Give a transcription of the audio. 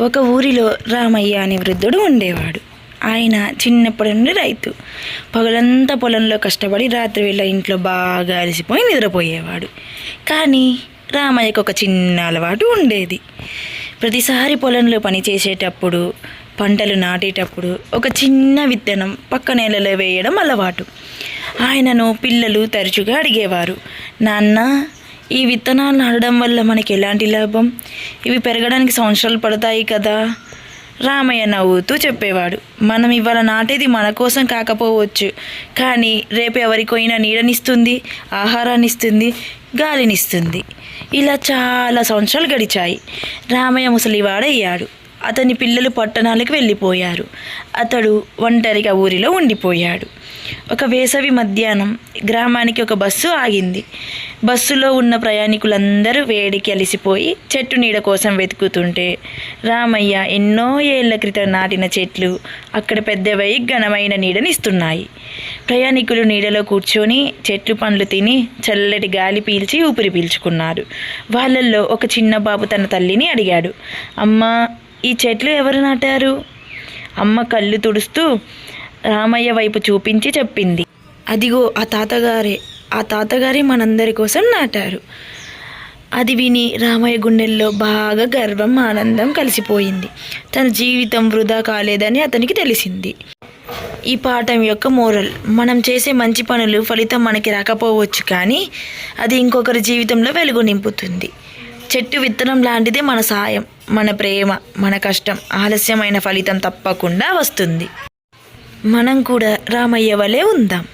ఒక ఊరిలో రామయ్య అనే వృద్ధుడు ఉండేవాడు. ఆయన చిన్నప్పటి నుండి రైతు. పగలంతా పొలంలో కష్టపడి రాత్రి వేళ ఇంట్లో బాగా అలసిపోయి నిద్రపోయేవాడు. కానీ రామయ్యకు ఒక చిన్న అలవాటు ఉండేది. ప్రతిసారి పొలంలో పని చేసేటప్పుడు పంటలు నాటేటప్పుడు ఒక చిన్న విత్తనం పక్క నేలలో వేయడం అలవాటు. ఆయనను పిల్లలు తరచుగా అడిగేవారు. నాన్న ఈ విత్తనాలు నాటడం వల్ల మనకి ఎలాంటి లాభం? ఇవి పెరగడానికి సంవత్సరాలు పడతాయి కదా? రామయ్య నవ్వుతూ చెప్పేవాడు. మనం ఇవాళ నాటేది మన కోసం కాకపోవచ్చు. కానీ రేపు ఎవరికైనా నీడనిస్తుంది ఆహారాన్ని ఇస్తుంది గాలినిస్తుంది. ఇలా చాలా సంవత్సరాలు గడిచాయి. రామయ్య ముసలివాడయ్యాడు. అతని పిల్లలు పట్టణాలకు వెళ్ళిపోయారు. అతడు ఒంటరిగా ఊరిలో ఉండిపోయాడు. ఒక వేసవి మధ్యాహ్నం గ్రామానికి ఒక బస్సు ఆగింది. బస్సులో ఉన్న ప్రయాణికులందరూ వేడికి అలిసిపోయి చెట్టు నీడ కోసం వెతుకుతుంటే రామయ్య ఎన్నో ఏళ్ళ క్రితం నాటిన చెట్లు అక్కడ పెద్దవై ఘనమైన నీడనిస్తున్నాయి ప్రయాణికులు నీడలో కూర్చొని చెట్లు పండ్లు తిని చల్లటి గాలి పీల్చి ఊపిరి పీల్చుకున్నారు. వాళ్ళల్లో ఒక చిన్న బాబు తన తల్లిని అడిగాడు. అమ్మా ఈ చెట్లు ఎవరు నాటారు? అమ్మ కళ్ళు తుడుస్తూ రామయ్య వైపు చూపించి చెప్పింది. అదిగో ఆ తాతగారే ఆ తాతగారే మనందరి కోసం నాటారు. అది విని రామయ్య గుండెల్లో బాగా గర్వం ఆనందం కలిసిపోయింది. తన జీవితం వృధా కాలేదని అతనికి తెలిసింది. ఈ పాఠం యొక్క మోరల్ మనం చేసే మంచి పనులు ఫలితం మనకి రాకపోవచ్చు కానీ అది ఇంకొకరి జీవితంలో వెలుగు నింపుతుంది. చెట్టు విత్తనం లాంటిదే మన సాయం మన ప్రేమ మన కష్టం. ఆలస్యమైన ఫలితం తప్పకుండా వస్తుంది. మనం కూడా రామయ్య వలె ఉందాం.